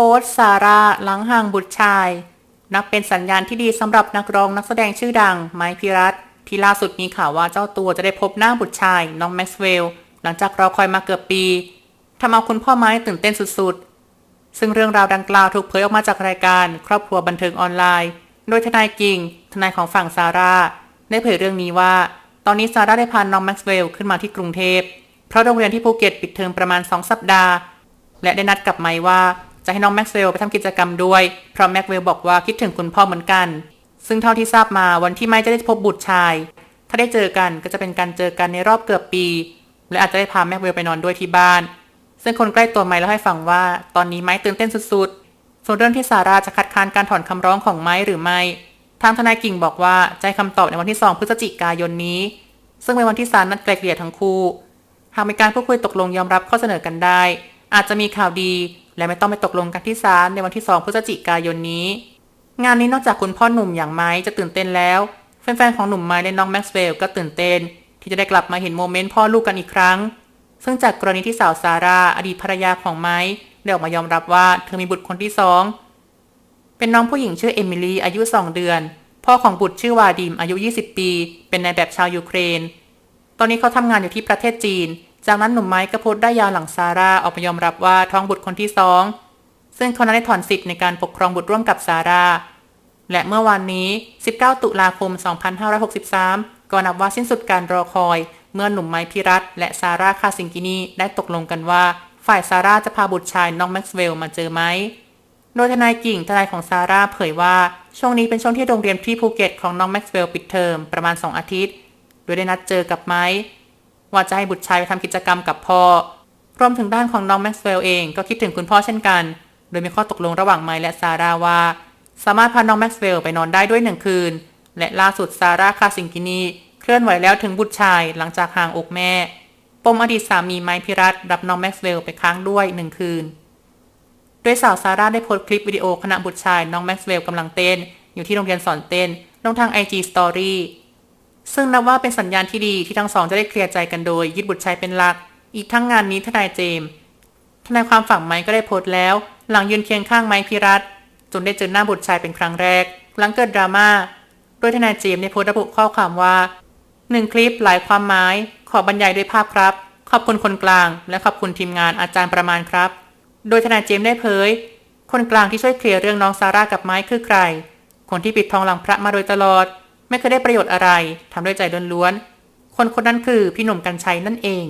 ค้ชซาร่าหลังห่างบุตรชาย นับเป็นสัญญาณที่ดีสำหรับนักร้องนักแสดงชื่อดังไมค์พิรัตที่ล่าสุดมีข่าวว่าเจ้าตัวจะได้พบหน้าบุตรชาย น้องแม็กซ์เวลหลังจากรอคอยมาเกือบปีทำเอาคุณพ่อไม้ตื่นเต้นสุดๆ ซึ่งเรื่องราวดังกล่าวถูกเผยออกมาจากรายการ ครอบครัวบันเทิงออนไลน์ โดยทนายกิ่งทนายของฝั่งซาร่าได้เผยเรื่องนี้ว่า ตอนนี้ซาร่าได้พาน้องแม็กซ์เวลขึ้นมาที่กรุงเทพเพราะโรงเรียนที่ภูเก็ตปิดเทอมประมาณ 2 สัปดาห์ และได้นัดกับไมค์ว่า จะให้น้องแม็กเวลไปทำกิจกรรมด้วย เพราะแม็กเวลบอกว่าคิดถึงคุณพ่อเหมือนกัน ซึ่งเท่าที่ทราบมาวันที่ไมค์จะได้พบบุตรชาย ถ้าได้เจอกันก็จะเป็นการเจอกันในรอบเกือบปี และอาจจะได้พาแม็กเวลไปนอนด้วยที่บ้าน ซึ่งคนใกล้ตัวไมค์เล่าให้ฟังว่า ตอนนี้ไมค์ตื่นเต้นสุดๆ ส่วนเรื่องที่ซาร่าจะคัดค้านการถอนคำร้องของไมค์หรือไม่ทางทนายกิ่งบอกว่าจะให้คำตอบในวันที่ 2 พฤศจิกายนนี้ ซึ่งเป็นวันที่ศาลนัดไกลเกลี่ยทั้งคู่ หากมีการพูดคุยตกลงยอมรับข้อเสนอกันได้ อาจจะมีข่าวดี และไม่ต้องไปตกลงกันที่ศาลในวันที่ 2 พฤศจิกายนนี้ งานนี้นอกจากคุณพ่อหนุ่มอย่างไม้จะตื่นเต้นแล้ว แฟนๆของหนุ่มไม้และน้องแม็กซ์เวลล์ก็ตื่นเต้น ที่จะได้กลับมาเห็นโมเมนต์พ่อลูกกันอีกครั้ง ซึ่งจากกรณีที่สาวซาร่าอดีตภรรยาของไม้ได้ออกมายอมรับว่าเธอมีบุตรคนที่สองเป็นน้องผู้หญิงชื่อเอมิลี่อายุ 2 เดือน พ่อของบุตรชื่อวาดิมอายุ 20 ปี เป็นนายแบบชาวยูเครน ตอนนี้เขาทำงานอยู่ที่ประเทศจีน จากนั้นหนุ่มไม้ก็พสต์ได้ยาวหลังซาร่าออกมายอมรับว่าท้องบุตรคนที่สอง ซึ่งเขานั้นได้ถอนสิทธิ์ในการปกครองบุตรร่วมกับซาร่า และเมื่อวานนี้ 19 ตุลาคม 2563 ก็นับว่าสิ้นสุดการรอคอย เมื่อหนุ่มไม้พิรัตและซาร่าคาซิงกินีได้ตกลงกันว่า ฝ่ายซาร่าจะพาบุตรชายน้องแม็กซ์เวลล์มาเจอไหมโดยทนายกิ่งทนายของซาร่าเผยว่า ช่วงนี้เป็นช่วงที่โรงเรียนที่ภูเก็ตของน้องแม็กซ์เวลล์ปิดเทอมประมาณ 2 อาทิตย์ โดยได้นัดเจอกับไม้ ว่าจะให้บุตรชายไปทำกิจกรรมกับพ่อ รวมถึงด้านของน้องแม็กซ์เวลล์เองก็คิดถึงคุณพ่อเช่นกัน โดยมีข้อตกลงระหว่างไม้และซาร่าว่า สามารถพาน้องแม็กซ์เวลล์ไปนอนได้ด้วยหนึ่งคืน และล่าสุดซาร่าคาซิงกินีเคลื่อนไหวแล้วถึงบุตรชายหลังจากห่างอกแม่ ปมอดีตสามีไมค์พิรัตรับน้องแม็กซ์เวลล์ไปค้างด้วยหนึ่งคืน โดยสาวซาร่าได้โพสต์คลิปวิดีโอขณะบุตรชายน้องแม็กซ์เวลล์กำลังเต้น อยู่ที่โรงเรียนสอนเต้นลงทาง IG Story ซึ่งนับว่าเป็นสัญญาณที่ดีที่ทั้งสองจะได้เคลียร์ใจกันโดย ยึดบุตรชายเป็นหลัก อีกทั้งงานนี้ทนายเจมส์ทนายความฝั่งไมค์ก็ได้โพสต์แล้ว หลังยืนเคียงข้างไมค์พิรัตจนได้เจอหน้าบุตรชายเป็นครั้งแรก หลังเกิดดราม่าโดยทนายเจมส์ได้โพสต์ระบุข้อความว่าหนึ่งคลิปหลายความหมาย ขอบรรยายด้วยภาพครับ ขอบคุณคนกลาง และขอบคุณทีมงานอาจารย์ประมาณครับ โดยทนายเจมส์ได้เผย คนกลางที่ช่วยเคลียร์เรื่องน้องซาร่ากับไม้คือใคร คนที่ปิดทองหลังพระมาโดยตลอด ไม่เคยได้ประโยชน์อะไรทำด้วยใจล้วนๆคนคนนั้นคือพี่หนุ่มกัญชัยนั่นเอง